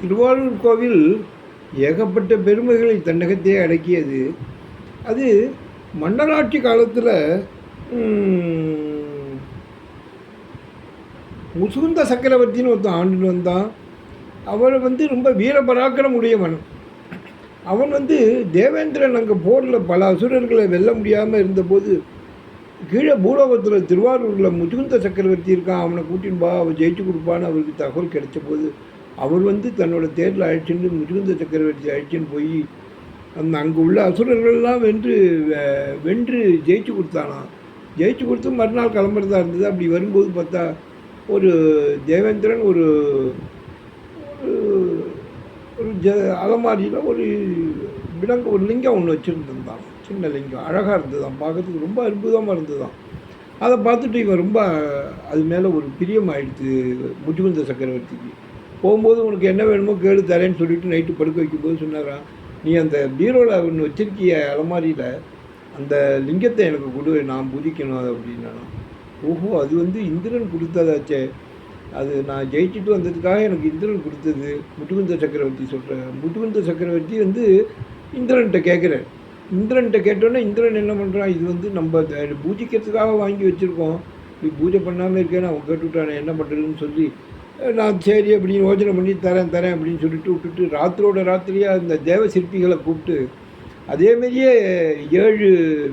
திருவாரூர் கோவில் ஏகப்பட்ட பெருமைகளை தன்னகத்தே அடக்கியது. அது மன்னராட்சி காலத்தில் முசுகுந்த சக்கரவர்த்தின்னு ஒருத்தன் ஆண்டுன்னு வந்தான். அவரை வந்து ரொம்ப வீரபராக்கிரம் உடையவன். அவன் வந்து தேவேந்திரன் அங்கே போரில் பல அசுரர்களை வெல்ல முடியாமல் இருந்தபோது கீழே பூலோகத்தில் திருவாரூரில் முதுகுந்த சக்கரவர்த்தி இருக்கான். அவனை கூட்டின்னு பா அவன் ஜெயிச்சு கொடுப்பான்னு அவருக்கு தகவல் கிடைச்ச போது அவர் வந்து தன்னோட தேரில் அழைச்சிட்டு முதுகுந்த சக்கரவர்த்தி அழைச்சின்னு போய் அந்த அங்கே உள்ள அசுரர்கள்லாம் வென்று வெ- வென்று ஜெயிச்சு கொடுத்தானாம் ஜெயிச்சு கொடுத்து மறுநாள் கிளம்புறதா இருந்தது. அப்படி வரும்போது பார்த்தா ஒரு தேவேந்திரன் ஒரு ஒரு- ஜ அலமாரியில் ஒரு விலங்கு ஒரு லிங்கம் ஒன்று வச்சுருந்துருந்தான். சின்ன லிங்கம். அழகாக இருந்ததுதான். பார்க்கறதுக்கு ரொம்ப அற்புதமாக இருந்ததுதான். அதை பார்த்துட்டு இவன் ரொம்ப அது மேலே ஒரு பிரியம் ஆயிடுச்சு சக்கரவர்த்திக்கு. போகும்போது உனக்கு என்ன வேணுமோ கேடு தரேன்னு சொல்லிட்டு நைட்டு படுக்க வைக்கும்போது சொன்னாராம் நீ அந்த பீரோவில் ஒன்று வச்சிருக்கிய அலமாரியில் அந்த லிங்கத்தை எனக்கு கொடு நான் பூஜிக்கணும் அப்படின்னா ஓஹோ அது வந்து இந்திரன் கொடுத்ததாச்சே. அது நான் ஜெயிச்சுட்டு வந்ததுக்காக எனக்கு இந்திரன் கொடுத்தது முட்டுகுந்த சக்கரவர்த்தி சொல்கிறேன் முட்டுகுந்த சக்கரவர்த்தி வந்து இந்திரன்கிட்ட கேட்குறேன் இந்திரன்கிட்ட கேட்டோன்னே இந்திரன் என்ன பண்ணுறான் இது வந்து நம்ம பூஜிக்கிறதுக்காக வாங்கி வச்சுருக்கோம். இப்படி பூஜை பண்ணாமல் இருக்கேன்னு அவன் கேட்டுவிட்டானே என்ன பண்ணுறதுன்னு சொல்லி நான் சரி அப்படின்னு யோஜனை பண்ணி தரேன் தரேன் அப்படின்னு சொல்லிட்டு விட்டுட்டு ராத்திரோட ராத்திரியாக அந்த தேவ சிற்பிகளை கூப்பிட்டு அதேமாரியே ஏழு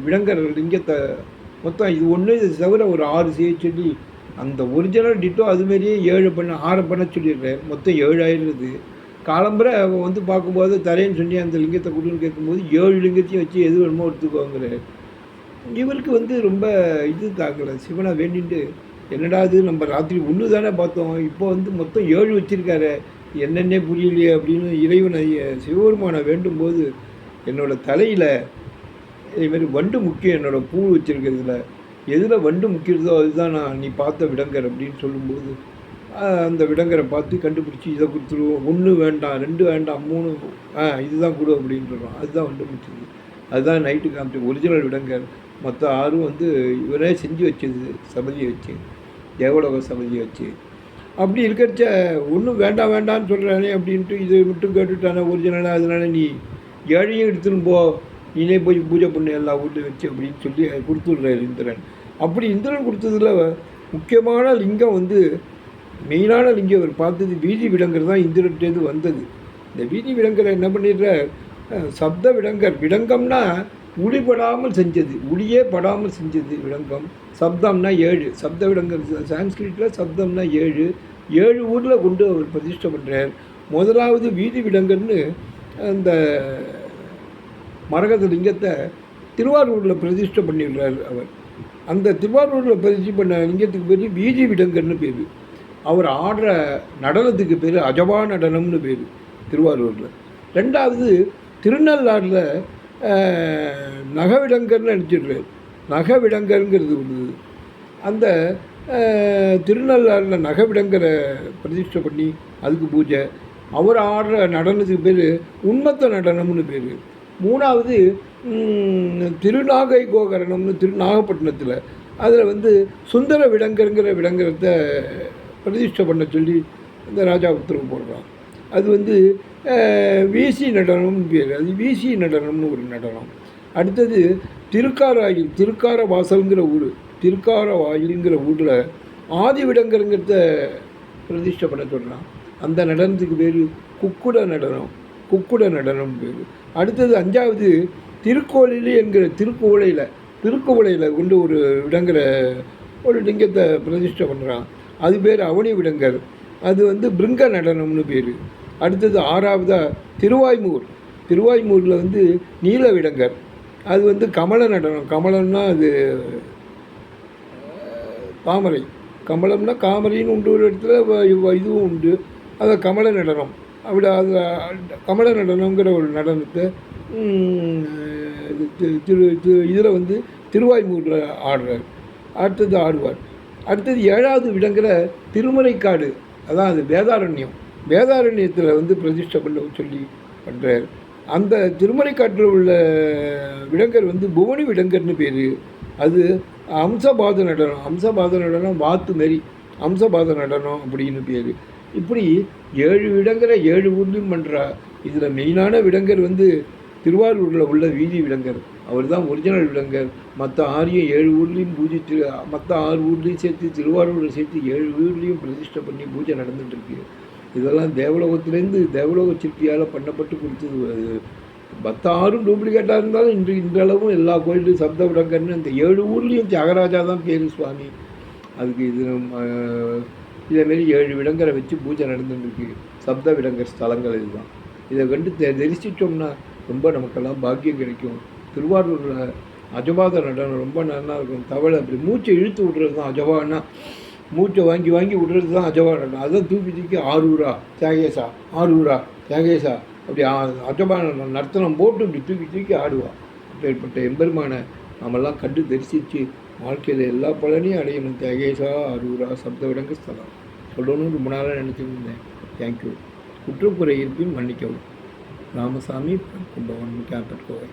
விலங்கர்கள் லிங்கத்தை மொத்தம் இது ஒன்று இது தவிர ஒரு ஆறு செய்ய சொல்லி அந்த ஒரிஜினல் டிட்டோ அதுமாரியே ஏழு பண்ண ஆறு பண்ண சொல்லிடுறேன். மொத்தம் ஏழு ஆயிடுறது காலம்பரை அவன் வந்து பார்க்கும்போது தரேன்னு சொல்லி அந்த லிங்கத்தை கொடுன்னு கேட்கும்போது ஏழு லிங்கத்தையும் வச்சு எது வேணுமோ எடுத்துக்கோங்கிற இவருக்கு வந்து ரொம்ப இது தாக்கலை சிவனை வேண்டிட்டு என்னடா இது? நம்ம ராத்திரி ஒன்று தானே பார்த்தோம். இப்போ வந்து மொத்தம் ஏழு வச்சிருக்காரு. என்னென்னே புரியலையே அப்படின்னு இறைவனை சிவபெருமானை வேண்டும் போது தலையில் இதேமாரி வண்டு முக்கியம் என்னோடய பூ வச்சிருக்கிறதுல. எதில் வண்டு முக்கியதோ அதுதான் நான் நீ பார்த்த விடங்கர் அப்படின்னு சொல்லும்போது அந்த விடங்கரை பார்த்து கண்டுபிடிச்சி இதை கொடுத்துருவோம். ஒன்று வேண்டாம் ரெண்டு வேண்டாம் மூணு ஆ இதுதான் கொடு அப்படின்னு சொல்கிறோம் அதுதான் வண்டு முக்கியது. அதுதான் நைட்டு காமிச்சு ஒரிஜினல் விடங்கர் மற்ற ஆறும் வந்து இவரே செஞ்சு வச்சது சபதியை வச்சு. தேவலோக சபதியை வச்சு. அப்படி இருக்கிறச்ச ஒன்றும் வேண்டாம் வேண்டாம்னு சொல்கிறானே அப்படின்ட்டு இது மட்டும் கேட்டுட்டானே ஒரிஜினலாக அதனால நீ ஏழையும் எடுத்துன்னு போ. நீனே போய் பூஜை பண்ணு எல்லா வீட்லையும் வச்சு அப்படின்னு சொல்லி கொடுத்துட்றாரு இந்திரன். அப்படி இந்திரன் கொடுத்ததுல முக்கியமான லிங்கம் வந்து மெயினான லிங்கம் அவர் பார்த்தது வீதி விடங்கர் தான் இந்திரன்டேந்து வந்தது. இந்த வீதி விடங்கரை என்ன பண்ணிடுற சப்த விடங்கர் விடங்கம்னா உளிபடாமல் செஞ்சது உளியே படாமல் செஞ்சது விடங்கம். சப்தம்னா ஏழு சப்த விடங்கர் சான்ஸ்கிரிட்டில் சப்தம்னா ஏழு. ஏழு ஊரில் கொண்டு அவர் பிரதிஷ்டை பண்ணுறார் முதலாவது வீதி விடங்கன்னு அந்த மரகத லிங்கத்தை திருவாரூரில் பிரதிஷ்டை பண்ணிடுறார் அவர். அந்த திருவாரூரில் பிரதிஷ்டை பண்ண லிங்கத்துக்கு பேர் வீதி விடங்கன்னு பேர். அவர் ஆடுற நடனத்துக்கு பேர் அஜபா நடனம்னு பேர் திருவாரூரில். ரெண்டாவது திருநள்ளாறில் நகவிடங்கர்னு நினச்சிடுறாரு நகவிடங்கருங்கிறது ஒன்று அந்த திருநள்ளாறில் நகவிடங்கரை பிரதிஷ்டை பண்ணி அதுக்கு பூஜை. அவர் ஆடுற நடனத்துக்கு பேர் உண்மத்த நடனம்னு பேர். மூணாவது திருநாகை கோகரணம்னு திரு நாகப்பட்டினத்தில். அதில் வந்து சுந்தர விடங்கருங்கிற விடங்கரத்தை பிரதிஷ்டை பண்ண சொல்லி இந்த ராஜா உத்தரவு போடுறான். அது வந்து வீசி நடனம்னு பேர். அது வீசி நடனம்னு ஒரு நடனம். அடுத்தது திருக்காராயில் திருக்கார வாசல்ங்கிற ஊர். திருக்கார வாயிலுங்கிற ஊரில் ஆதிவிடங்கிறங்கிறத பிரதிஷ்டை பண்ண சொல்கிறான் அந்த நடனத்துக்கு பேர் குக்குட நடனம். குக்குட நடனம் பேர். அடுத்தது அஞ்சாவது திருக்கோளிலி என்கிற திருக்குவளையில் திருக்குவளையில் கொண்டு ஒரு விடங்கிற ஒரு லிங்கத்தை பிரதிஷ்டை பண்ணுறான் அது பேர் அவனி விடங்கர் அது வந்து பிருங்க நடனம்னு பேர். அடுத்தது ஆறாவதாக திருவாய்மூர். திருவாய்மூரில் வந்து நீலவிடங்கர். அது வந்து கமல நடனம். கமலம்னா அது தாமரை கமலம்னா காமரைன்னு உண்டு ஒரு இடத்துல வ- இதுவும் உண்டு. அது கமல நடனம். அப்படி அது கமல நடனங்கிற ஒரு நடனத்தை இது திரு இதில் வந்து திருவாய்மூரில் ஆடுறார். அடுத்தது ஆடுவார். அடுத்தது ஏழாவது விடங்கிற திருமறைக்காடு அதான் அது வேதாரண்யம். வேதாரண்யத்தில் வந்து பிரதிஷ்டை பண்ண சொல்லி பண்ணுறார் அந்த திருமறைக்காட்டில் உள்ள விடங்கர் வந்து புவனி விடங்கர்னு பேர். அது அம்சபாத நடனம். அம்சபாத நடனம் வாத்து மாரி. அம்சபாத நடனம் அப்படின்னு பேர். இப்படி ஏழு விடங்கரை ஏழு ஊர்லேயும் பண்ணுறா இதில் மெயினான விடங்கர் வந்து திருவாரூரில் உள்ள வீதி விடங்கர் அவர் தான் ஒரிஜினல் விடங்கர் மற்ற ஆறையும் ஏழு ஊர்லேயும் பூஜை மற்ற ஆறு ஊர்லேயும் சேர்த்து திருவாரூரில் சேர்த்து ஏழு ஊர்லேயும் பிரதிஷ்டை பண்ணி பூஜை நடந்துகிட்டு இருக்கு. இதெல்லாம் தேவலோகத்திலேருந்து தேவலோக சிற்பியால் பண்ணப்பட்டு கொடுத்தது அது டூப்ளிகேட்டாக இருந்தாலும் இன்று இன்றளவும் எல்லா கோயிலும் சப்த விடங்கர்னு அந்த ஏழு ஊர்லேயும் தியாகராஜா தான் பேர் சுவாமி. அதுக்கு இது இதேமாரி ஏழு விடங்கரை வச்சு பூஜை நடந்துட்டுருக்கு. சப்த விடங்கர் ஸ்தலங்கள் இதுதான். இதை கண்டு தெ- தரிசித்தோம்னா ரொம்ப நமக்கெல்லாம் பாக்கியம் கிடைக்கும். திருவாரூரில் அஜபாத நடனம் ரொம்ப நல்லா இருக்கும். தவளை அப்படி மூச்சை இழுத்து விட்றது தான் அஜபான்னா மூச்சை வாங்கி வாங்கி விடுறது தான் அஜபானம் அதுதான் தூக்கி தூக்கி ஆரூரா தியாகேசா ஆரூரா தியாகேசா அப்படி ஆ- நர்த்தனம் போட்டு இப்படி தூக்கி தூக்கி ஆடுவா. அப்படிப்பட்ட எம்பெருமானை நாமெல்லாம் கண்டு தரிசித்து வாழ்க்கையில் எல்லா பலனையும் அடையணும். தியாகேசா அரூரா சப்த விடங்கு ஸ்தலம். சொல்லணும்னு ரொம்ப நாளாக நினச்சிருந்தேன் தேங்க்யூ குற்றக்குறை இருப்பின் மன்னிக்கவும். ராமசாமி கும்பகோணம் கேம்பட் கோவை